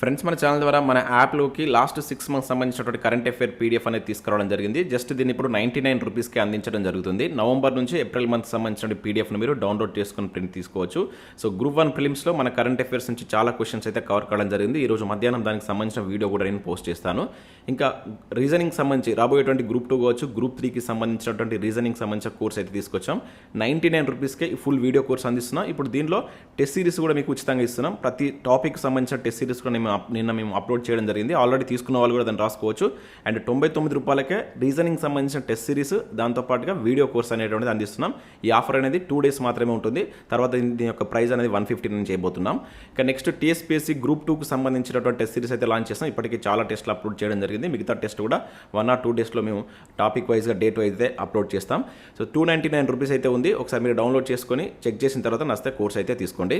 Friends మన channel ద్వారా మన యాప్లోకి లాస్ట్ సిక్స్ మంత్స్ సంబంధించినటువంటి కరెంట్ అఫేర్ పీడిఎఫ్ అనేది తీసుకురావడం జరిగింది. జస్ట్ దీన్ని ఇప్పుడు నైంటీ నైన్ రూపీస్కి అందించడం జరుగుతుంది. నవంబర్ నుంచి ఏప్రిల్ మంత్ సంబంధించిన పీడిఎఫ్ను మీరు డౌన్లోడ్ చేసుకుని ప్రింట్ తీసుకోవచ్చు. సో గ్రూప్ వన్ ఫిలిమ్స్లో మన కరెంట్ అఫేర్స్ నుంచి చాలా క్వశ్చన్స్ అయితే కవర్ కావడం జరిగింది. ఈ రోజు మధ్యాహ్నం దానికి సంబంధించిన వీడియో కూడా నేను పోస్ట్ చేస్తాను. ఇంకా రీజనింగ్ సంబంధించి రాబోయేటువంటి గ్రూప్ టూ కావచ్చు గ్రూప్ త్రీకి సంబంధించినటువంటి రీజనింగ్ సంబంధించిన కోర్స్ అయితే తీసుకొచ్చాం. నైంటీ నైన్ రూపీస్కే ఫుల్ వీడియో కోర్స్ అందిస్తున్నాం. ఇప్పుడు దీనిలో టెస్ట్ సిరీస్ కూడా మీకు ఉచితంగా ఇస్తున్నాం. ప్రతి టాపిక్ సంబంధించిన టెస్ట్ సిరీస్ కూడా మేము నిన్న మేము అప్లోడ్ చేయడం జరిగింది. ఆల్రెడీ తీసుకున్న వాళ్ళు కూడా దాన్ని రాసుకోవచ్చు. అండ్ తొంభై తొమ్మిది రూపాయలకే రీజనింగ్ సంబంధించిన టెస్ట్ సిరీస్ దాంతోపాటుగా వీడియో కోర్స్ అనేటువంటిది అందిస్తున్నాం. ఈ ఆఫర్ అనేది టూ డేస్ మాత్రమే ఉంటుంది. తర్వాత దీని దీని యొక్క ప్రైస్ అనేది వన్ ఫిఫ్టీ నుంచి చేయబోతున్నాం. ఇక నెక్స్ట్ టీఎస్పీఎస్సీ గ్రూప్ టూకి సంబంధించినటువంటి టెస్ట్ సిరీస్ అయితే లాంచ్ చేస్తాం ఇప్పటికీ చాలా టెస్ట్లు అప్లోడ్ చేయడం జరిగింది. మిగతా టెస్ట్ కూడా వన్ ఆర్ టూ డేస్లో మేము టాపిక్ వైజ్గా డేట్ వైజ్ అయితే అప్లోడ్ చేస్తాం. So two ninety nine rupees అయితే ఉంది. ఒకసారి మీరు డౌన్లోడ్ చేసుకొని చెక్ చేసిన తర్వాత నస్తే కోర్స్ అయితే తీసుకోండి.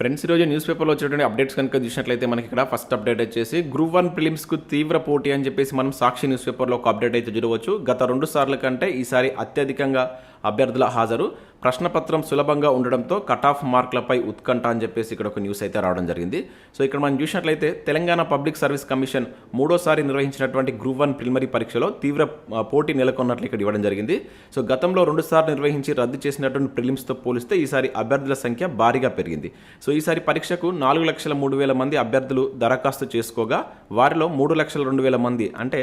ఫ్రెండ్స్ ఈరోజు న్యూస్ పేపర్లో వచ్చేటువంటి అప్డేట్స్ కనుక చూసినట్లయితే మనకి ఇక్కడ ఫస్ట్ అప్డేట్ వచ్చేసి గ్రూప్ వన్ ప్రిలిమ్స్కు తీవ్ర పోటీ అని చెప్పేసి మనం సాక్షి న్యూస్ పేపర్లో ఒక అప్డేట్ అయితే చూడవచ్చు. గత రెండు సార్ల కంటే ఈసారి అత్యధికంగా అభ్యర్థుల హాజరు. ప్రశ్నపత్రం సులభంగా ఉండడంతో కట్ ఆఫ్ మార్కులపై ఉత్కంఠ అని చెప్పేసి ఇక్కడ ఒక న్యూస్ అయితే రావడం జరిగింది. సో ఇక్కడ మనం చూసినట్లయితే తెలంగాణ పబ్లిక్ సర్వీస్ కమిషన్ మూడోసారి నిర్వహించినటువంటి గ్రూప్ వన్ ప్రిలిమరీ పరీక్షలో తీవ్ర పోటీ నెలకొన్నట్లు ఇక్కడ ఇవ్వడం జరిగింది. సో గతంలో రెండుసార్లు నిర్వహించి రద్దు చేసినటువంటి ప్రిలిమ్స్తో పోలిస్తే ఈసారి అభ్యర్థుల సంఖ్య భారీగా పెరిగింది. సో ఈసారి పరీక్షకు నాలుగు లక్షల మూడు వేల మంది అభ్యర్థులు దరఖాస్తు చేసుకోగా వారిలో మూడు లక్షల రెండు వేల మంది అంటే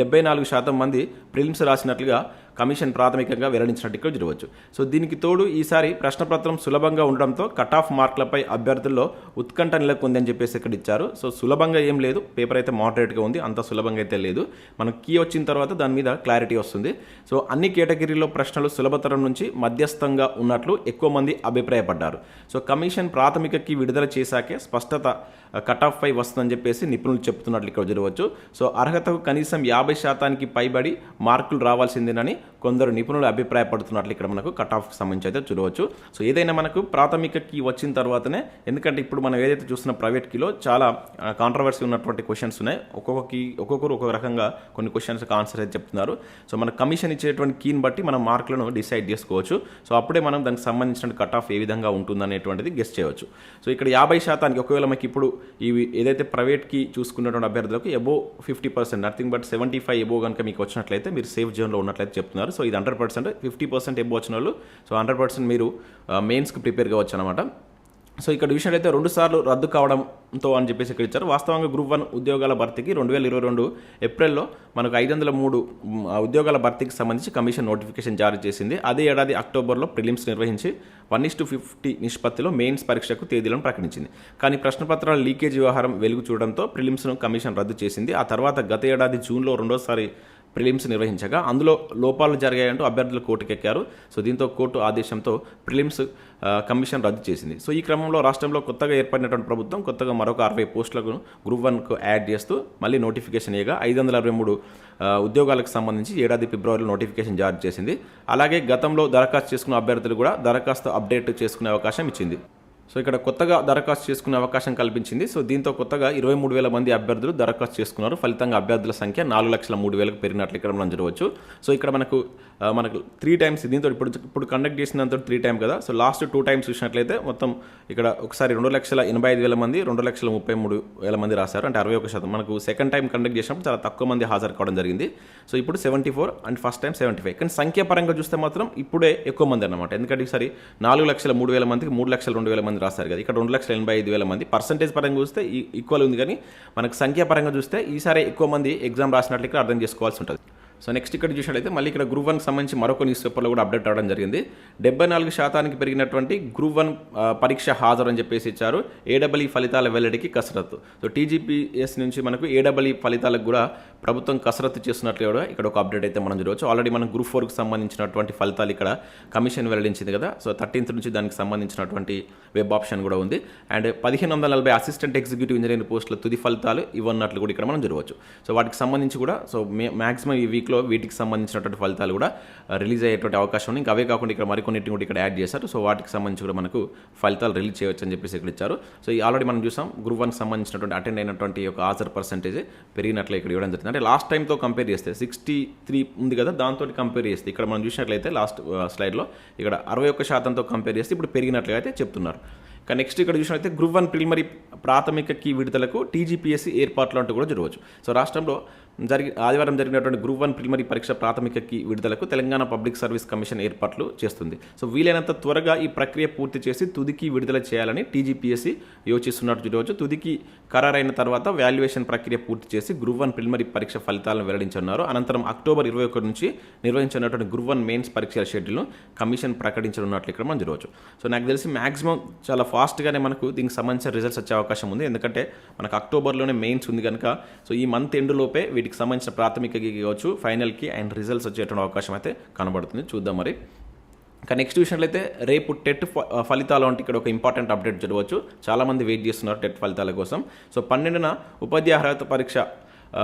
డెబ్బై నాలుగు శాతం మంది ప్రిలిమ్స్ రాసినట్లుగా కమిషన్ ప్రాథమికంగా వెల్లడించినట్టు ఇక్కడ చూడవచ్చు సో దీనికి తోడు ఈసారి ప్రశ్నపత్రం సులభంగా ఉండడంతో కట్ ఆఫ్ మార్కులపై అభ్యర్థుల్లో ఉత్కంఠ నెలకొంది అని చెప్పేసి ఇక్కడ ఇచ్చారు. సో సులభంగా ఏం లేదు. పేపర్ అయితే మోడరేట్గా ఉంది. అంత సులభంగా అయితే లేదు. మనకు కీ వచ్చిన తర్వాత దాని మీద క్లారిటీ వస్తుంది. సో అన్ని కేటగిరీలో ప్రశ్నలు సులభతరం నుంచి మధ్యస్థంగా ఉన్నట్లు ఎక్కువ మంది అభిప్రాయపడ్డారు. సో కమిషన్ ప్రాథమిక కీ విడుదల చేశాకే స్పష్టత కట్ ఆఫ్ పై వస్తుందని చెప్పేసి నిపుణులు చెప్తున్నట్లు ఇక్కడ చూడవచ్చు సో అర్హతకు కనీసం యాభై శాతానికి పైబడి మార్కులు రావాల్సిందేనని కొందరు నిపుణులు అభిప్రాయపడుతున్నట్లు ఇక్కడ మనకు కట్ ఆఫ్కి సంబంధించి అయితే చూడవచ్చు. సో ఏదైనా మనకు ప్రాథమిక కీ వచ్చిన తర్వాతనే ఎందుకంటే ఇప్పుడు మనం ఏదైతే చూస్తున్న ప్రైవేట్ కీలో చాలా కాంట్రవర్సీ ఉన్నటువంటి క్వశ్చన్స్ ఉన్నాయి. ఒక్కొక్క కీ ఒక్కొక్కరు ఒక్కొక్క రకంగా కొన్ని క్వశ్చన్స్కి ఆన్సర్ అయితే చెప్తున్నారు. సో మన కమిషన్ ఇచ్చేటువంటి కీని బట్టి మనం మార్కులను డిసైడ్ చేసుకోవచ్చు. సో అప్పుడే మనం దానికి సంబంధించిన కట్ ఆఫ్ ఏ విధంగా ఉంటుందనేటువంటిది గెస్ట్ చేయవచ్చు. సో ఇక్కడ యాభై శాతానికి ఒకవేళ మనకి ఇప్పుడు ఇవి ఏదైతే ప్రైవేట్కి చూసుకున్నటువంటి అభ్యర్థులకు above fifty percent nothing but seventy five above కనుక మీకు వచ్చినట్లయితే మీరు సేఫ్ జోన్లో ఉన్నట్లయితే చెప్తున్నారు సో ఇది hundred percent fifty percent above వచ్చిన వాళ్ళు? సో హండ్రెడ్ పర్సెంట్ మీరు మెయిన్స్కి ప్రిపేర్ కావచ్చు అనమాట సో ఇక్కడ విషయాలు రెండు సార్లు రద్దు కావడంతో అని చెప్పేసి ఇక్కడ ఇచ్చారు. వాస్తవంగా గ్రూప్ వన్ ఉద్యోగాల భర్తీకి రెండు వేల ఇరవై రెండు ఏప్రిల్లో మనకు ఐదు వందల మూడు ఉద్యోగాల భర్తీకి సంబంధించి కమిషన్ నోటిఫికేషన్ జారీ చేసింది. అదే ఏడాది అక్టోబర్లో ప్రిలిమ్స్ నిర్వహించి వన్ ఇస్ టు ఫిఫ్టీ నిష్పత్తిలో మెయిన్స్ పరీక్షకు తేదీలను ప్రకటించింది. కానీ ప్రశ్నపత్రాల లీకేజ్ వ్యవహారం వెలుగు చూడడంతో ప్రిలిమ్స్ను కమిషన్ రద్దు చేసింది. ఆ తర్వాత గత ఏడాది జూన్లో రెండోసారి ప్రిలిమ్స్ నిర్వహించగా అందులో లోపాలు జరిగాయంటూ అభ్యర్థులు కోర్టుకెక్కారు. సో దీంతో కోర్టు ఆదేశంతో ప్రిలిమ్స్ కమిషన్ రద్దు చేసింది. సో ఈ క్రమంలో రాష్ట్రంలో కొత్తగా ఏర్పడినటువంటి ప్రభుత్వం కొత్తగా మరొక అరవై పోస్టులకు గ్రూప్ వన్కు యాడ్ చేస్తూ మళ్ళీ నోటిఫికేషన్ ఇవ్వగా ఐదు వందల అరవై మూడు ఉద్యోగాలకు సంబంధించి ఏడాది ఫిబ్రవరిలో నోటిఫికేషన్ జారీ చేసింది. అలాగే గతంలో దరఖాస్తు చేసుకున్న అభ్యర్థులు కూడా దరఖాస్తు అప్డేట్ చేసుకునే అవకాశం ఇచ్చింది. సో ఇక్కడ కొత్తగా దరఖాస్తు చేసుకునే అవకాశం కల్పించింది. సో దీంతో కొత్తగా ఇరవై మూడు వేల మంది అభ్యర్థులు దరఖాస్తు చేసుకున్నారు. ఫలితంగా అభ్యర్థుల సంఖ్య నాలుగు లక్షల మూడు వేలకు పెరిగినట్లు ఇక్కడ మనం చూడవచ్చు. సో ఇక్కడ మనకు మనకు త్రీ టైమ్స్ దీంతో ఇప్పుడు ఇప్పుడు కండక్ట్ చేసినంత త్రీ టైం కదా. సో లాస్ట్ టూ టైమ్స్ చూసినట్లయితే మొత్తం ఇక్కడ ఒకసారి రెండు లక్షల ఎనభై ఐదు వేల మంది రెండు లక్షల ముప్పై మూడు వేల మంది రాశారు. అంటే అరవై ఒక శాతం. మనకు సెకండ్ టైం కండక్ట్ చేసినప్పుడు చాలా తక్కువ మంది హాజరు కావడం జరిగింది. సో ఇప్పుడు seventy four and first time seventy five కానీ సంఖ్యాపరంగా చూస్తే మాత్రం ఇప్పుడే ఎక్కువ మంది అన్నమాట. ఎందుకంటే ఈసారి నాలుగు లక్షల మూడు వేల మందికి మూడు లక్షల రెండు వేల మంది రాస్తారు కదా. ఇక్కడ రెండు లక్షల ఎనభై ఐదు వేల మంది. పర్సంటేజ్ పరంగా చూస్తే ఈక్వల్ ఉంది కానీ మనకు సంఖ్యాపరంగా చూస్తే ఈసారి ఎక్కువ మంది ఎగ్జామ్ రాసినట్లు ఇక్కడ అర్థం చేసుకోవాల్సి ఉంటుంది. సో నెక్స్ట్ ఇక్కడ చూసినట్లయితే మళ్ళీ ఇక్కడ గ్రూప్ వన్కి సంబంధించి మరొక న్యూస్ పేపర్లో కూడా అప్డేట్ అవడం జరిగింది. డెబ్బై నాలుగు శాతానికి పెరిగినటువంటి గ్రూప్ వన్ పరీక్ష హాజరు అని చెప్పేసి ఇచ్చారు. ఏడబ్ల్యూ ఫలితాల వెల్లడికి కసరత్తు. సో టీజీపీఎస్ నుంచి మనకు ఏడబ్ల్యూ ఫలితాలకు కూడా ప్రభుత్వం కసరత్తు చేస్తున్నట్లు కూడా ఇక్కడ ఒక అప్డేట్ అయితే మనం చూడవచ్చు. ఆల్రెడీ మనం గ్రూప్ ఫోర్కి సంబంధించినటువంటి ఫలితాలు ఇక్కడ కమిషన్ వెల్లడించింది కదా. సో థర్టీన్త్ నుంచి దానికి సంబంధించినటువంటి వెబ్ ఆప్షన్ కూడా ఉంది. అండ్ పదిహేను వందల నలభై అసిస్టెంట్ ఎగ్జిక్యూటివ్ ఇంజనీరింగ్ పోస్టుల తుది ఫలితాలు ఇవ్వన్నట్లు కూడా ఇక్కడ మనం చూడవచ్చు. సో వాటికి సంబంధించి కూడా సో మే మ్యాక్సిమం ఈ వీక్లో వీటికి సంబంధించినటువంటి ఫలితాలు కూడా రిలీజ్ అయ్యేటువంటి అవకాశం ఉంది. ఇంకా అవే కాకుండా ఇక్కడ మరికొన్నిటిని కూడా ఇక్కడ యాడ్ చేశారు. సో వాటికి సంబంధించి కూడా మనకు ఫలితాలు రిలీజ్ చేయవచ్చు అని చెప్పేసి ఇక్కడ ఇచ్చారు. సో ఈ ఆల్రెడీ మనం చూసాం గ్రూప్ వన్కి సంబంధించినటువంటి అటెండ్ అయినటువంటి యొక్క హాజరు పర్సెంటేజ్ పెరిగినట్లు ఇక్కడ ఇవ్వడం జరిగింది అంటే లాస్ట్ టైంతో కంపేర్ చేస్తే సిక్స్టీ త్రీ ఉంది కదా దాంతో కంపేర్ చేస్తే ఇక్కడ మనం చూసినట్లయితే లాస్ట్ స్లైడ్లో ఇక్కడ అరవై ఒక్క శాతంతో కంపేర్ చేస్తే ఇప్పుడు పెరిగినట్లుగా అయితే చెప్తున్నారు. కానీ నెక్స్ట్ ఇక్కడ చూసినట్లయితే గ్రూప్ వన్ ప్రిలిమరీ ప్రాథమిక కీ విడుదలకు టీజీపీఎస్సీ ఏర్పాట్లు అంటూ కూడా జరగవచ్చు సో రాష్ట్రంలో జరిగి ఆదివారం జరిగినటువంటి గ్రూప్ వన్ ప్రిలిమరీ పరీక్ష ప్రాథమిక విడుదలకు తెలంగాణ పబ్లిక్ సర్వీస్ కమిషన్ ఏర్పాట్లు చేస్తుంది. సో వీలైనంత త్వరగా ఈ ప్రక్రియ పూర్తి చేసి తుదికి విడుదల చేయాలని టీజీపీఎస్సీ యోచిస్తున్నట్టు చూడవచ్చు తుదికి ఖరారైన తర్వాత వాల్యుయేషన్ ప్రక్రియ పూర్తి చేసి గ్రూప్ వన్ ప్రిలిమరీ పరీక్ష ఫలితాలను వెల్లడించనున్నారు. అనంతరం అక్టోబర్ ఇరవై ఒకటి నుంచి నిర్వహించినటువంటి గ్రూప్ వన్ మెయిన్స్ పరీక్షల షెడ్యూల్ను కమిషన్ ప్రకటించనున్నట్లు ఇక్కడ మనం చూడవచ్చు సో నాకు తెలిసి మాక్సిమం చాలా ఫాస్ట్గానే మనకు దీనికి సంబంధించిన రిజల్ట్స్ వచ్చే అవకాశం ఉంది. ఎందుకంటే మనకు అక్టోబర్లోనే మెయిన్స్ ఉంది కనుక సో ఈ మంత్ ఎండ్ లోపే వీటికి సంబంధించిన ప్రాథమికకి కావచ్చు ఫైనల్కి అండ్ రిజల్ట్స్ వచ్చేటువంటి అవకాశం అయితే కనబడుతుంది. చూద్దాం మరి. ఇంకా నెక్స్ట్ విషయంలో రేపు టెట్ ఫ- ఫలితాలు అంటే ఇక్కడ ఒక ఇంపార్టెంట్ అప్డేట్ చూడవచ్చు చాలామంది వెయిట్ చేస్తున్నారు టెట్ ఫలితాల కోసం. సో పన్నెండున ఉపాధ్యాయ అర్హత పరీక్ష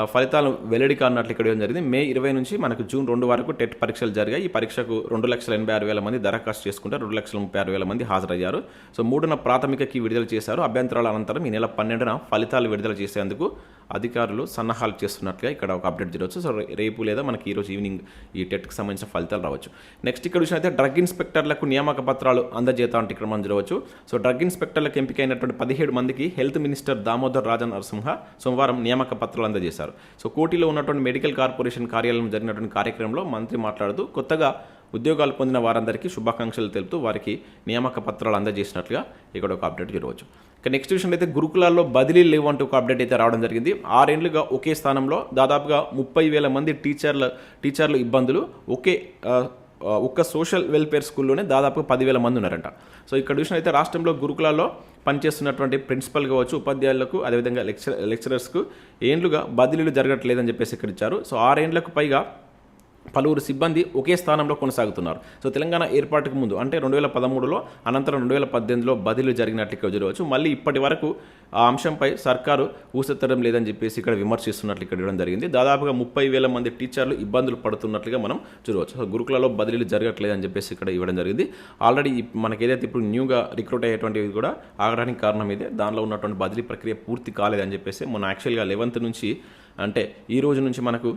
ఫలితాలు వెల్లడి కానట్లు ఇక్కడ ఏం జరిగింది. మే ఇరవై నుంచి మనకు జూన్ రెండు వరకు టెట్ పరీక్షలు జరిగాయి. ఈ పరీక్షకు రెండు లక్షల ఎనభై ఆరు వేల మంది దరఖాస్తు చేసుకుంటే రెండు లక్షల ముప్పై ఆరు వేల మంది హాజరయ్యారు. సో మూడున ప్రాథమికకి విడుదల చేశారు. అభ్యంతరాల అనంతరం ఈ నెల పన్నెండున ఫలితాలు విడుదల చేసేందుకు అధికారులు సన్నాహాలు చేస్తున్నట్లుగా ఇక్కడ ఒక అప్డేట్ జరగవచ్చు. సో రేపు లేదా మనకి ఈరోజు ఈవినింగ్ ఈ టెట్కి సంబంధించిన ఫలితాలు రావచ్చు. నెక్స్ట్ ఇక్కడ చూసినైతే డ్రగ్ ఇన్స్పెక్టర్లకు నియామక పత్రాలు అందజేత అంటే ఇక్కడ మనం జరగవచ్చు. సో డ్రగ్ ఇన్స్పెక్టర్లకు ఎంపికైనటువంటి పదిహేడు మందికి హెల్త్ మినిస్టర్ దామోదర్ రాజన్ నరసింహ సోమవారం నియామక పత్రాలు అందజేశారు. సో కోటిలో ఉన్నటువంటి మెడికల్ కార్పొరేషన్ కార్యాలయం జరిగినటువంటి కార్యక్రమంలో మంత్రి మాట్లాడుతూ కొత్తగా ఉద్యోగాలు పొందిన వారందరికీ శుభాకాంక్షలు తెలుపుతూ వారికి నియామక పత్రాలు అందజేసినట్లుగా ఇక్కడ ఒక అప్డేట్ జరగవచ్చు ఇక నెక్స్ట్ విషయం అయితే గురుకులాల్లో బదిలీలు లేవు అంటూ ఒక అప్డేట్ అయితే రావడం జరిగింది. ఆరేండ్లుగా ఒకే స్థానంలో దాదాపుగా ముప్పై వేల మంది టీచర్ల టీచర్లు ఇబ్బందులు. ఒకే ఒక్క సోషల్ వెల్ఫేర్ స్కూల్లోనే దాదాపు పదివేల మంది ఉన్నారంట. సో ఇక్కడ చూసిన అయితే రాష్ట్రంలో గురుకులాల్లో పనిచేస్తున్నటువంటి ప్రిన్సిపల్ కావచ్చు ఉపాధ్యాయులకు అదేవిధంగా లెక్చర్ లెక్చరర్స్కు ఏండ్లుగా బదిలీలు జరగట్లేదని చెప్పేసి ఇక్కడ ఇచ్చారు. సో ఆరేండ్లకు పైగా పలువురు సిబ్బంది ఒకే స్థానంలో కొనసాగుతున్నారు. సో తెలంగాణ ఏర్పాటుకు ముందు అంటే రెండు వేల పదమూడులో అనంతరం రెండు వేల పద్దెనిమిదిలో బదిలీలు జరిగినట్లుగా చూడవచ్చు. మళ్ళీ ఇప్పటి వరకు ఆ అంశంపై సర్కారు ఊసెత్తడం లేదని చెప్పేసి ఇక్కడ విమర్శిస్తున్నట్లు ఇక్కడ ఇవ్వడం జరిగింది. దాదాపుగా ముప్పై వేల మంది టీచర్లు ఇబ్బందులు పడుతున్నట్లుగా మనం చూడవచ్చు. సో గురుకులలో బదిలీలు జరగట్లేదని చెప్పేసి ఇక్కడ ఇవ్వడం జరిగింది. ఆల్రెడీ మనకి ఏదైతే ఇప్పుడు న్యూగా రిక్రూట్ అయ్యేటువంటివి కూడా ఆగడానికి కారణం ఇదే దానిలో ఉన్నటువంటి బదిలీ ప్రక్రియ పూర్తి కాలేదని చెప్పేసి మొన్న యాక్చువల్గా లెవెన్త్ నుంచి అంటే ఈ రోజు నుంచి మనకు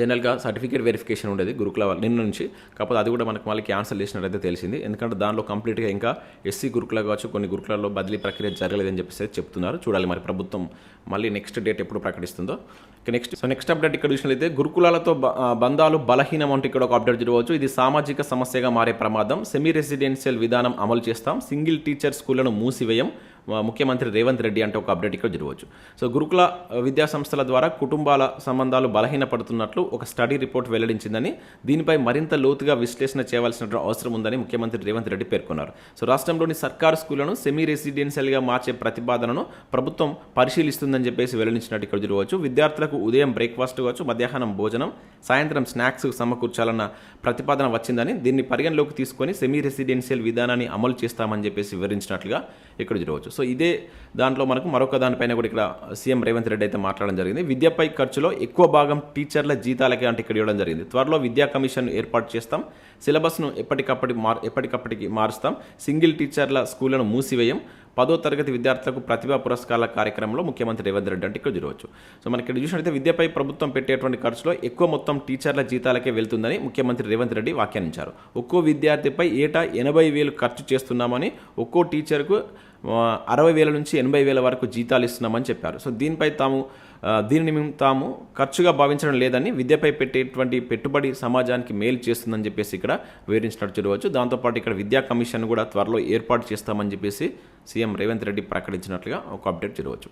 జనరల్గా సర్టిఫికేట్ వెరిఫికేషన్ ఉండేది గురుకుల నిన్న నుంచి. కాకపోతే అది కూడా మనకు మళ్ళీ క్యాన్సిల్ చేసినట్టయితే తెలిసింది. ఎందుకంటే దానిలో కంప్లీట్గా ఇంకా ఎస్సీ గురుకుల కావచ్చు కొన్ని గురుకులలో బదిలీ ప్రక్రియ జరగలేదని చెప్పేసి చెప్తున్నారు. చూడాలి మరి ప్రభుత్వం మళ్ళీ నెక్స్ట్ డేట్ ఎప్పుడు ప్రకటిస్తుందో. ఇక నెక్స్ట్ సో నెక్స్ట్ అప్డేట్ ఇక్కడ చూసినట్లయితే గురుకులాలతో బంధాలు బలహీనం అంటే ఇక్కడ ఒక అప్డేట్ చూడవచ్చు. ఇది సామాజిక సమస్యగా మారే ప్రమాదం. సెమీ రెసిడెన్షియల్ విధానం అమలు చేస్తాం. సింగిల్ టీచర్ స్కూళ్ళను మూసివేయం. ముఖ్యమంత్రి రేవంత్ రెడ్డి అంటే ఒక అప్డేట్ ఇక్కడ జరగవచ్చు. సో గురుకుల విద్యా సంస్థల ద్వారా కుటుంబాల సంబంధాలు బలహీనపడుతున్నట్లు ఒక స్టడీ రిపోర్ట్ వెల్లడించిందని దీనిపై మరింత లోతుగా విశ్లేషణ చేయవలసిన అవసరం ఉందని ముఖ్యమంత్రి రేవంత్ రెడ్డి పేర్కొన్నారు. సో రాష్ట్రంలోని సర్కారు స్కూళ్ళను సెమీ రెసిడెన్షియల్గా మార్చే ప్రతిపాదనను ప్రభుత్వం పరిశీలిస్తుందని చెప్పేసి వెల్లడించినట్టు ఇక్కడ జరగవచ్చు. విద్యార్థులకు ఉదయం బ్రేక్ఫాస్ట్ కావచ్చు మధ్యాహ్నం భోజనం సాయంత్రం స్నాక్స్ సమకూర్చాలన్న ప్రతిపాదన వచ్చిందని దీన్ని పరిగణలోకి తీసుకొని సెమీ రెసిడెన్షియల్ విధానాన్ని అమలు చేస్తామని చెప్పేసి వివరించినట్లుగా ఇక్కడ చూడవచ్చు సో ఇదే దాంట్లో మనకు మరొక దానిపైన కూడా ఇక్కడ సీఎం రేవంత్ రెడ్డి అయితే మాట్లాడడం జరిగింది. విద్యపై ఖర్చులో ఎక్కువ భాగం టీచర్ల జీతాలకే అంటే ఇక్కడ ఇవ్వడం జరిగింది. త్వరలో విద్యా కమిషన్ ఏర్పాటు చేస్తాం. సిలబస్ను ఎప్పటికప్పటి మార్ ఎప్పటికప్పటికి మారుస్తాం. సింగిల్ టీచర్ల స్కూళ్ళను మూసివేయం. పదో తరగతి విద్యార్థులకు ప్రతిభా పురస్కారాల కార్యక్రమంలో ముఖ్యమంత్రి రేవంత్ రెడ్డి అంటే ఇక్కడ చూడవచ్చు సో మనకి ఇక్కడ చూసినట్లయితే విద్యపై ప్రభుత్వం పెట్టేటువంటి ఖర్చులో ఎక్కువ మొత్తం టీచర్ల జీతాలకే వెళ్తుందని ముఖ్యమంత్రి రేవంత్ రెడ్డి వ్యాఖ్యానించారు. ఒక్కో విద్యార్థిపై ఏటా ఎనభై వేలు ఖర్చు చేస్తున్నామని ఒక్కో టీచర్కు అరవై వేల నుంచి ఎనభై వేల వరకు జీతాలు ఇస్తున్నామని చెప్పారు. సో దీనిపై తాము దీనిని మేము తాము ఖర్చుగా భావించడం లేదని విద్యపై పెట్టేటువంటి పెట్టుబడి సమాజానికి మేలు చేస్తుందని చెప్పేసి ఇక్కడ వివరించినట్టు చూడవచ్చు. దాంతోపాటు ఇక్కడ విద్యా కమిషన్ కూడా త్వరలో ఏర్పాటు చేస్తామని చెప్పేసి సీఎం రేవంత్ రెడ్డి ప్రకటించినట్లుగా ఒక అప్డేట్ చూడవచ్చు.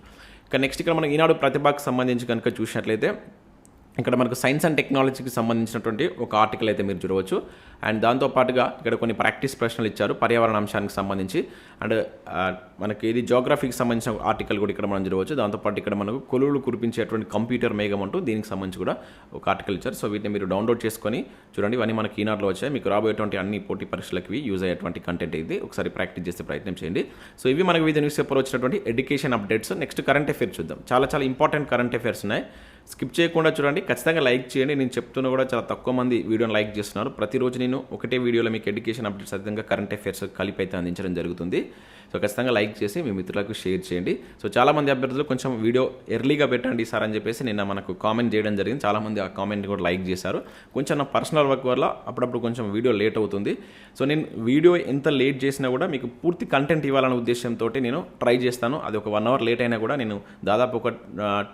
ఇక నెక్స్ట్ ఇక్కడ మనం ఈనాడు ప్రతిభకు సంబంధించి కనుక చూసినట్లయితే ఇక్కడ మనకు సైన్స్ అండ్ టెక్నాలజీకి సంబంధించినటువంటి ఒక ఆర్టికల్ అయితే మీరు చూడవచ్చు. అండ్ దాంతో పాటుగా ఇక్కడ కొన్ని ప్రాక్టీస్ ప్రశ్నలు ఇచ్చారు పర్యావరణ అంశానికి సంబంధించి. అండ్ మనకి ఇది జోగ్రఫీకి సంబంధించిన ఆర్టికల్ కూడా ఇక్కడ మనం చూడవచ్చు. దాంతోపాటు ఇక్కడ మనకు కొలువులు కురిపించేటువంటి కంప్యూటర్ మేఘం అంటూ దీనికి సంబంధించి కూడా ఒక ఆర్టికల్ ఇచ్చారు. సో వీటిని మీరు డౌన్లోడ్ చేసుకొని చూడండి. ఇవన్నీ మనకి ఈనాడులో వచ్చాయి. మీకు రాబోయేటువంటి అన్ని పోటీ పరీక్షలకు యూజ్ అయ్యేటువంటి కంటెంట్ ఇది. ఒకసారి ప్రాక్టీస్ చేసే ప్రయత్నం చేయండి. సో ఇవి మనకు వివిధ న్యూస్ పేపర్ వచ్చినటువంటి education updates. Next current affairs చూద్దాం. చాలా చాలా ఇంపార్టెంట్ కరెంట్ అఫేర్స్ ఉన్నాయి. స్కిప్ చేయకుండా చూడండి. ఖచ్చితంగా లైక్ చేయండి. నేను చెప్తున్నా కూడా చాలా తక్కువ మంది వీడియోని లైక్ చేస్తున్నారు. ప్రతిరోజు నేను ఒకటే వీడియోలో మీకు ఎడ్యుకేషన్ అప్డేట్స్ అదేవిధంగా కరెంట్ అఫేర్స్ కలిపి అయితే అందించడం జరుగుతుంది. సో ఖచ్చితంగా లైక్ చేసి మీ మిత్రులకు షేర్ చేయండి. సో చాలామంది అభ్యర్థులు కొంచెం వీడియో ఎర్లీగా పెట్టండి సార్ అని చెప్పేసి నిన్న మనకు కామెంట్ చేయడం జరిగింది. చాలామంది ఆ కామెంట్ కూడా లైక్ చేశారు. కొంచెం నా పర్సనల్ వర్క్ వల్ల అప్పుడప్పుడు కొంచెం వీడియో లేట్ అవుతుంది. సో నేను వీడియో ఎంత లేట్ చేసినా కూడా మీకు పూర్తి కంటెంట్ ఇవ్వాలనే ఉద్దేశంతో నేను ట్రై చేస్తాను. అది ఒక వన్ అవర్ లేట్ అయినా కూడా నేను దాదాపు ఒక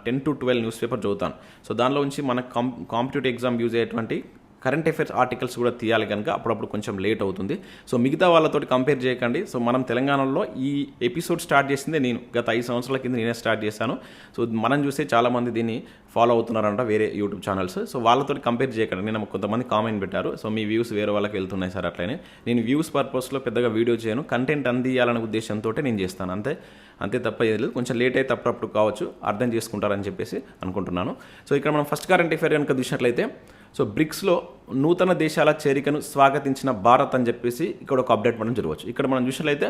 ten to twelve news paper చదువుతాను. సో దానిలో నుంచి మన కాం కాంపిటేటివ్ ఎగ్జామ్ యూజ్ అయ్యేటువంటి కరెంట్ అఫైర్స్ ఆర్టికల్స్ కూడా తీయాలి కనుక అప్పుడప్పుడు కొంచెం లేట్ అవుతుంది. సో మిగతా వాళ్ళతోటి కంపేర్ చేయకండి. సో మనం తెలంగాణలో ఈ ఎపిసోడ్ స్టార్ట్ చేసిందే నేను. గత ఐదు సంవత్సరాల కింద నేనే స్టార్ట్ చేశాను. సో మనం చూస్తే చాలామంది దీన్ని ఫాలో అవుతున్నారంట వేరే యూట్యూబ్ ఛానల్స్. సో వాళ్ళతో కంపేర్ చేయకండి. నేను కొంతమంది కామెంట్ పెట్టారు. సో మీ వ్యూస్ వేరే వాళ్ళకి వెళ్తున్నాయి సార్ అట్లనే. నేను వ్యూస్ పర్పస్లో పెద్దగా వీడియో చేయను. కంటెంట్ అందియాలనే ఉద్దేశంతో నేను చేస్తాను. అంతే అంతే తప్ప ఏది లేదు. కొంచెం లేట్ అయితే అప్పుడప్పుడు కావచ్చు. అర్థం చేసుకుంటారని చెప్పేసి అనుకుంటున్నాను. సో ఇక్కడ మనం ఫస్ట్ కరెంట్ అఫేర్ కనుక చూసినట్లయితే సో బ్రిక్స్లో నూతన దేశాల చేరికను స్వాగతించిన భారత్ అని చెప్పేసి ఇక్కడ ఒక అప్డేట్ మనం జరగవచ్చు ఇక్కడ మనం చూసినట్లయితే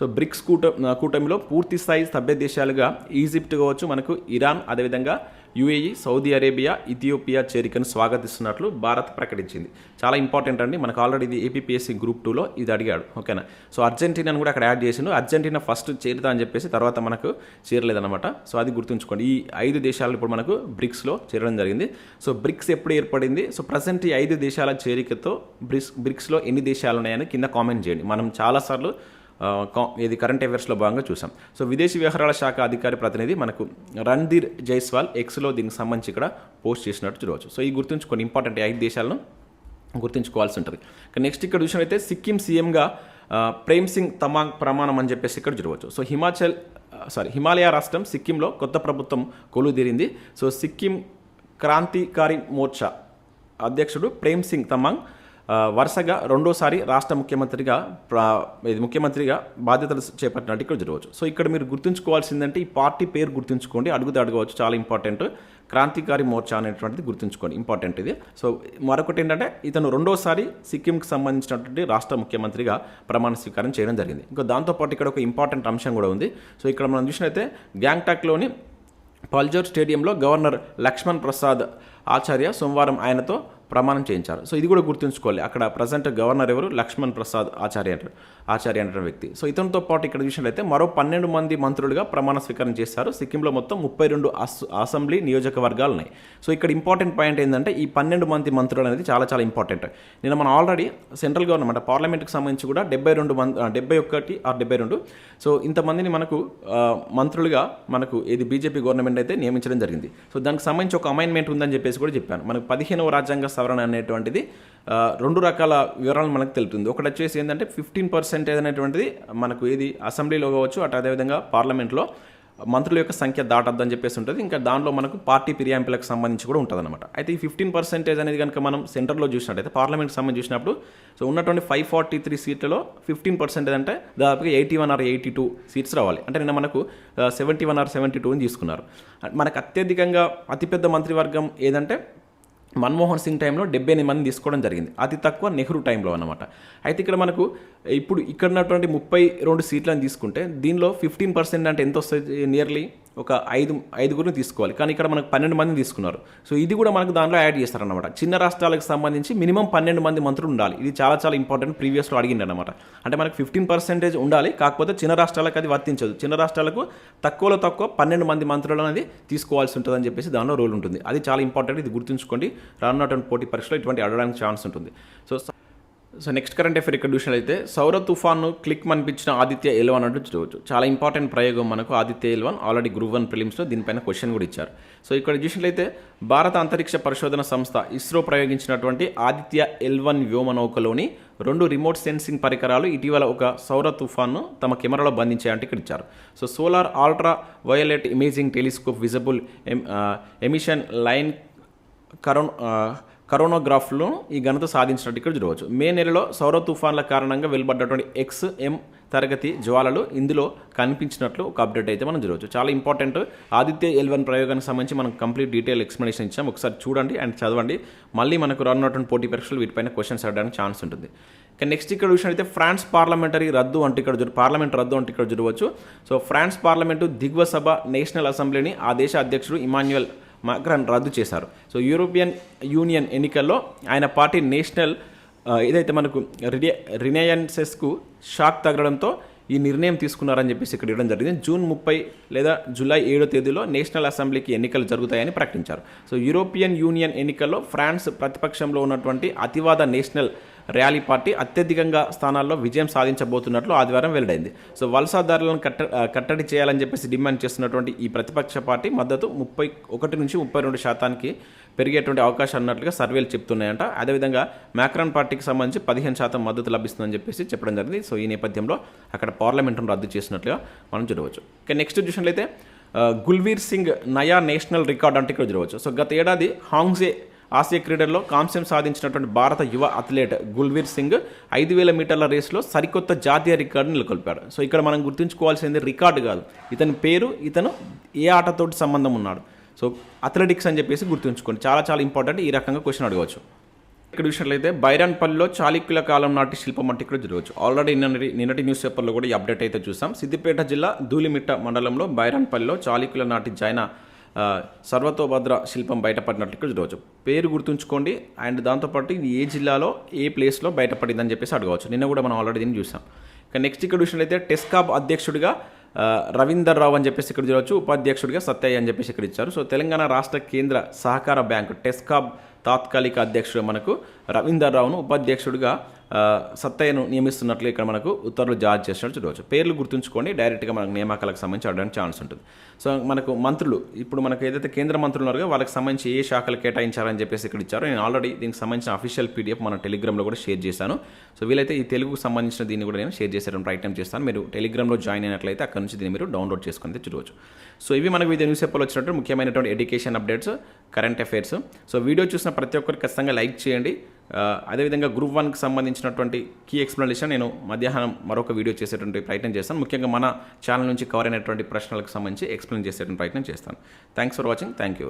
సో బ్రిక్స్ కూట కూటమిలో పూర్తి స్థాయి సభ్య దేశాలుగా ఈజిప్ట్ కావచ్చు మనకు ఇరాన్ అదేవిధంగా యుఏఈ సౌదీ అరేబియా ఇథియోపియా చేరికను స్వాగతిస్తున్నట్లు భారత్ ప్రకటించింది. చాలా ఇంపార్టెంట్ అండి. మనకు ఆల్రెడీ ఇది ఏపీఎస్సీ గ్రూప్ టూలో ఇది అడిగాడు. ఓకేనా? సో అర్జెంటీనాను కూడా అక్కడ యాడ్ చేసిండు. అర్జెంటీనా ఫస్ట్ చేరుతా అని చెప్పేసి తర్వాత మనకు చేరలేదన్నమాట. సో అది గుర్తుంచుకోండి. ఈ ఐదు దేశాలు ఇప్పుడు మనకు బ్రిక్స్లో చేరడం జరిగింది. సో బ్రిక్స్ ఎప్పుడు ఏర్పడింది? సో ప్రజెంట్ ఈ ఐదు దేశాల చేరికతో బ్రిక్స్ బ్రిక్స్లో ఎన్ని దేశాలు ఉన్నాయని కింద కామెంట్ చేయండి. మనం చాలాసార్లు ఇది కరెంట్ అఫైర్స్లో భాగంగా చూసాం. సో విదేశీ వ్యవహారాల శాఖ అధికారి ప్రతినిధి మనకు రణ్ధీర్ జైస్వాల్ ఎక్స్లో దీనికి సంబంధించి ఇక్కడ పోస్ట్ చేసినట్టు చూడవచ్చు. సో ఈ గుర్తుంచుకొని ఇంపార్టెంట్ ఐదు దేశాలను గుర్తుంచుకోవాల్సి ఉంటుంది. నెక్స్ట్ ఇక్కడ చూసినట్లయితే సిక్కిం సీఎంగా ప్రేమ్ సింగ్ తమాంగ్ ప్రమాణం అని చెప్పేసి ఇక్కడ చూడవచ్చు. సో హిమాచల్ సారీ హిమాలయ రాష్ట్రం సిక్కింలో కొత్త ప్రభుత్వం కొలుదీరింది సో సిక్కిం క్రాంతికారి మోర్చా అధ్యక్షుడు ప్రేమ్ సింగ్ తమాంగ్ వరుసగా రెండోసారి రాష్ట్ర ముఖ్యమంత్రిగా ఇది ముఖ్యమంత్రిగా బాధ్యతలు చేపట్టినట్టు ఇక్కడ జరగవచ్చు. సో ఇక్కడ మీరు గుర్తుంచుకోవాల్సిందంటే ఈ పార్టీ పేరు గుర్తుంచుకోండి. అడుగుతూ అడగవచ్చు. చాలా ఇంపార్టెంట్. క్రాంతికారి మోర్చా అనేటువంటిది గుర్తుంచుకోండి. ఇంపార్టెంట్ ఇది. సో మరొకటి ఏంటంటే ఇతను రెండోసారి సిక్కింకి సంబంధించినటువంటి రాష్ట్ర ముఖ్యమంత్రిగా ప్రమాణ స్వీకారం చేయడం జరిగింది. ఇంకా దాంతోపాటు ఇక్కడ ఒక ఇంపార్టెంట్ అంశం కూడా ఉంది. సో ఇక్కడ మనం చూసినట్లయితే గ్యాంగ్టాక్లోని పల్జోర్ స్టేడియంలో గవర్నర్ లక్ష్మణ్ ప్రసాద్ ఆచార్య సోమవారం ఆయనతో ప్రమాణం చేయించారు. సో ఇది కూడా గుర్తుంచుకోవాలి. అక్కడ ప్రజెంట్ గవర్నర్ ఎవరు? లక్ష్మణ్ ప్రసాద్ ఆచార్య అంటారు. ఆచార్య అంటారు వ్యక్తి. సో ఇతనితో పాటు ఇక్కడ చూసినట్లయితే మరో పన్నెండు మంది మంత్రులుగా ప్రమాణ స్వీకారం చేశారు. సిక్కింలో మొత్తం ముప్పై రెండు అసెంబ్లీ నియోజకవర్గాలు ఉన్నాయి. సో ఇక్కడ ఇంపార్టెంట్ పాయింట్ ఏంటంటే ఈ పన్నెండు మంది మంత్రులు అనేది చాలా చాలా ఇంపార్టెంట్. నిన్న మనం ఆల్రెడీ సెంట్రల్ గవర్నమెంట్ పార్లమెంట్కి సంబంధించి కూడా డెబ్బై రెండు మంది డెబ్బై ఒకటి ఆ డెబ్బై రెండు. సో ఇంతమందిని మనకు మంత్రులుగా మనకు ఇది బీజేపీ గవర్నమెంట్ అయితే నియమించడం జరిగింది. సో దానికి సంబంధించి ఒక అమైన్మెంట్ ఉందని చెప్పేసి కూడా చెప్పాను. మనకు పదిహేనవ రాజ్యాంగ సవరణ అనేటువంటిది రెండు రకాల వివరాలు మనకు తెలుపుతుంది. ఒకటి వచ్చేసి ఏంటంటే ఫిఫ్టీన్ పర్సెంటేజ్ అనేటువంటిది మనకు ఏది అసెంబ్లీలో కావచ్చు అటు అదేవిధంగా పార్లమెంట్లో మంత్రుల యొక్క సంఖ్య దాటద్దని చెప్పేసి ఉంటుంది. ఇంకా దానిలో మనకు పార్టీ ఫిర్యాంపులకు సంబంధించి కూడా ఉంటుంది అనమాట అయితే ఈ ఫిఫ్టీన్ పర్సెంటేజ్ అనేది కనుక మనం సెంటర్లో చూసినట్టయితే పార్లమెంట్కి సంబంధించి చూసినప్పుడు సో ఉన్నటువంటి ఫైవ్ ఫార్టీ త్రీ సీట్లలో ఫిఫ్టీన్ పర్సెంటేజ్ అంటే దాదాపుగా eighty one or eighty two seats రావాలి. అంటే నిన్న మనకు seventy one or seventy two తీసుకున్నారు. మనకు అత్యధికంగా అతిపెద్ద మంత్రివర్గం ఏదంటే మన్మోహన్ సింగ్ టైంలో డెబ్బై ఎనిమిది మంది తీసుకోవడం జరిగింది. అతి తక్కువ నెహ్రూ టైంలో అనమాట అయితే ఇక్కడ మనకు ఇప్పుడు ఇక్కడ ఉన్నటువంటి ముప్పై రెండు సీట్లను తీసుకుంటే దీనిలో ఫిఫ్టీన్ పర్సెంట్ అంటే ఎంత వస్తుంది నియర్లీ ఒక ఐదు ఐదుగురిని తీసుకోవాలి. కానీ ఇక్కడ మనకు పన్నెండు మంది తీసుకున్నారు. సో ఇది కూడా మనకు దాంట్లో యాడ్ చేస్తారన్నమాట. చిన్న రాష్ట్రాలకు సంబంధించి మినిమం పన్నెండు మంది మంత్రులు ఉండాలి. ఇది చాలా చాలా ఇంపార్టెంట్ ప్రీవియస్లో అడిగింది అనమాట అంటే మనకు ఫిఫ్టీన్ పర్సెంటేజ్ ఉండాలి. కాకపోతే చిన్న రాష్ట్రాలకు అది వర్తించదు. చిన్న రాష్ట్రాలకు తక్కువలో తక్కువ పన్నెండు మంది మంత్రులు అనేది తీసుకోవాల్సి ఉంటుందని చెప్పేసి దానిలో రోల్ ఉంటుంది. అది చాలా ఇంపార్టెంట్ ఇది గుర్తుంచుకోండి. రానున్నటువంటి పోటీ పరీక్షలో ఇటువంటి అడగడానికి ఛాన్స్ ఉంటుంది. So so next current affair ఇక్కడ చూసినట్లయితే సౌర తుఫాన్ను క్లిక్ అనిపించిన ఆదిత్య ఎల్వన్ అంటూ చూడవచ్చు చాలా ఇంపార్టెంట్ ప్రయోగం మనకు Aditya L one already group one ప్రిలిమ్స్లో దీనిపైన క్వశ్చన్ కూడా ఇచ్చారు. సో ఇక్కడ చూసినట్లయితే భారత అంతరిక్ష పరిశోధన సంస్థ ఇస్రో ప్రయోగించినటువంటి ఆదిత్య ఎల్ వన్ వ్యోమనౌకలోని రెండు రిమోట్ సెన్సింగ్ పరికరాలు ఇటీవల ఒక సౌర తుఫాన్ను తమ కెమెరాలో బంధించాయంటే ఇక్కడ ఇచ్చారు. So solar ultra violet imaging telescope visible emission line coron కరోనోగ్రాఫ్లో ఈ ఘనత సాధించినట్టు ఇక్కడ చూడవచ్చు. మే నెలలో సౌర తుఫాన్ల కారణంగా వెలువడ్డటువంటి ఎక్స్ ఎం తరగతి జ్వాలలు ఇందులో కనిపించినట్లు ఒక అప్డేట్ అయితే మనం చూడవచ్చు. చాలా ఇంపార్టెంట్. ఆదిత్య ఎల్వన్ ప్రయోగానికి సంబంధించి మనం కంప్లీట్ డీటెయిల్ ఎక్స్ప్లెనేషన్ ఇచ్చాం. ఒకసారి చూడండి అండ్ చదవండి. మళ్ళీ మనకు రానున్నటువంటి పోటీ పరీక్షలు వీటిపైన క్వశ్చన్స్ అడగడానికి ఛాన్స్ ఉంటుంది. ఇక నెక్స్ట్ ఇక్కడ విషయం అయితే ఫ్రాన్స్ పార్లమెంటరీ రద్దు అంటే ఇక్కడ చూడ పార్లమెంట్ రద్దు అంటే ఇక్కడ చూడవచ్చు. సో ఫ్రాన్స్ పార్లమెంటు దిగువ సభ నేషనల్ అసెంబ్లీని ఆ దేశ అధ్యక్షుడు ఇమాన్యుయల్ మాక్రాన్ రద్దు చేశారు. సో యూరోపియన్ యూనియన్ ఎన్నికల్లో ఆయన పార్టీ నేషనల్ ఏదైతే మనకు రినే రినయన్సెస్కు షాక్ తగలడంతో ఈ నిర్ణయం తీసుకున్నారని చెప్పేసి ఇక్కడ ఇవ్వడం జరిగింది. జూన్ ముప్పై లేదా జూలై ఏడో తేదీలో నేషనల్ అసెంబ్లీకి ఎన్నికలు జరుగుతాయని ప్రకటించారు. సో యూరోపియన్ యూనియన్ ఎన్నికల్లో ఫ్రాన్స్ ప్రతిపక్షంలో ఉన్నటువంటి అతివాద నేషనల్ ర్యాలీ పార్టీ అత్యధికంగా స్థానాల్లో విజయం సాధించబోతున్నట్లు ఆదివారం వెల్లడైంది. సో వలసదారులను కట్ట కట్టడి చేయాలని చెప్పేసి డిమాండ్ చేస్తున్నటువంటి ఈ ప్రతిపక్ష పార్టీ మద్దతు ముప్పై ఒకటి నుంచి ముప్పై రెండు శాతానికి పెరిగేటువంటి అవకాశం అన్నట్లుగా సర్వేలు చెప్తున్నాయంట. అదేవిధంగా మ్యాక్రాన్ పార్టీకి సంబంధించి పదిహేను శాతం మద్దతు లభిస్తుందని చెప్పేసి చెప్పడం జరిగింది. సో ఈ నేపథ్యంలో అక్కడ పార్లమెంటును రద్దు చేసినట్లుగా మనం చూడవచ్చు. ఇక నెక్స్ట్ చూసినట్లయితే గుల్వీర్ సింగ్ నయా నేషనల్ రికార్డ్ అంటే ఇక్కడ చూడవచ్చు. సో గత ఏడాది హాంగ్జే ఆసియా క్రీడల్లో కాంస్యం సాధించినటువంటి భారత యువ అథ్లెట్ గుల్వీర్ సింగ్ ఐదు వేల మీటర్ల రేసులో సరికొత్త జాతీయ రికార్డు నెలకొల్పాడు సో ఇక్కడ మనం గుర్తుంచుకోవాల్సింది రికార్డు కాదు. ఇతని పేరు ఇతను ఏ ఆటతోటి సంబంధం ఉన్నాడు. సో అథ్లెటిక్స్ అని చెప్పేసి గుర్తుంచుకోండి. చాలా చాలా ఇంపార్టెంట్ ఈ రకంగా క్వశ్చన్ అడగవచ్చు. ఇక్కడ చూసినట్లయితే బైరాన్పల్లిలో చాళుక్యుల కాలం నాటి శిల్పం అంటే ఇక్కడ చూడవచ్చు ఆల్రెడీ నిన్నటి నిన్నటి న్యూస్ పేపర్లో కూడా ఈ అప్డేట్ అయితే చూసాం. సిద్దిపేట జిల్లా ధూళిమిట్ట మండలంలో బైరాన్పల్లిలో చాళుక్యుల నాటి జైన సర్వతోభద్ర శిల్పం బయటపడినట్లు ఇక్కడ చూడవచ్చు. పేరు గుర్తుంచుకోండి. అండ్ దాంతోపాటు ఇది ఏ జిల్లాలో ఏ ప్లేస్లో బయటపడిందని చెప్పేసి అడగవచ్చు. నిన్న కూడా మనం ఆల్రెడీ దీన్ని చూసాం. ఇక నెక్స్ట్ ఇక్కడ చూసినట్లయితే టెస్కాబ్ అధ్యక్షుడిగా రవీందర్ రావు అని చెప్పేసి ఇక్కడ చూడవచ్చు. ఉపాధ్యక్షుడిగా సత్యయ్య అని చెప్పేసి ఇక్కడ ఇచ్చారు. సో తెలంగాణ రాష్ట్ర కేంద్ర సహకార బ్యాంకు టెస్కాబ్ తాత్కాలిక అధ్యక్షుడు మనకు రవీందర్ రావును ఉపాధ్యక్షుడిగా సత్తయ్యను నియమిస్తున్నట్లు ఇక్కడ మనకు ఉత్తర్వులు జారీ చేసినట్టు చూడవచ్చు. పేర్లు గుర్తుంచుకొని డైరెక్ట్గా మనకు నియామకాలకు సంబంధించి అడగడానికి ఛాన్స్ ఉంటుంది. సో మనకు మంత్రులు ఇప్పుడు మనకు ఏదైతే కేంద్ర మంత్రులు ఉన్నారో వాళ్ళకి సంబంధించి ఏ శాఖలు కేటాయించారని చెప్పేసి ఇక్కడ ఇచ్చారో నేను ఆల్రెడీ దీనికి సంబంధించిన అఫీషియల్ పీడిఎఫ్ మన టెలిగ్రామ్లో కూడా షేర్ చేశాను. సో వీలైతే ఈ తెలుగుకు సంబంధించిన దీన్ని కూడా నేను షేర్ చేసేయడం ప్రయత్నం చేస్తాను. మీరు టెలిగ్రామ్లో జాయిన్ అయినట్లయితే అక్కడ నుంచి దీన్ని మీరు డౌన్లోడ్ చేసుకుని చూడవచ్చు. సో ఇవి మనకు వివిధ న్యూస్ పేపర్లు వచ్చినట్టు ముఖ్యమైనటువంటి education updates current affairs so video చూసిన ప్రతి ఒక్కరికి ఖచ్చితంగా లైక్ చేయండి. అదేవిధంగా గ్రూప్ వన్కి సంబంధించినటువంటి కీ ఎక్స్ప్లెనేషన్ నేను మధ్యాహ్నం మరొక వీడియో చేసేటువంటి ప్రయత్నం చేస్తాను. ముఖ్యంగా మన ఛానల్ నుంచి కవర్ అయినటువంటి ప్రశ్నలకు సంబంధించి ఎక్స్ప్లెయిన్ చేసేటువంటి ప్రయత్నం చేస్తాను. Thanks for watching thank you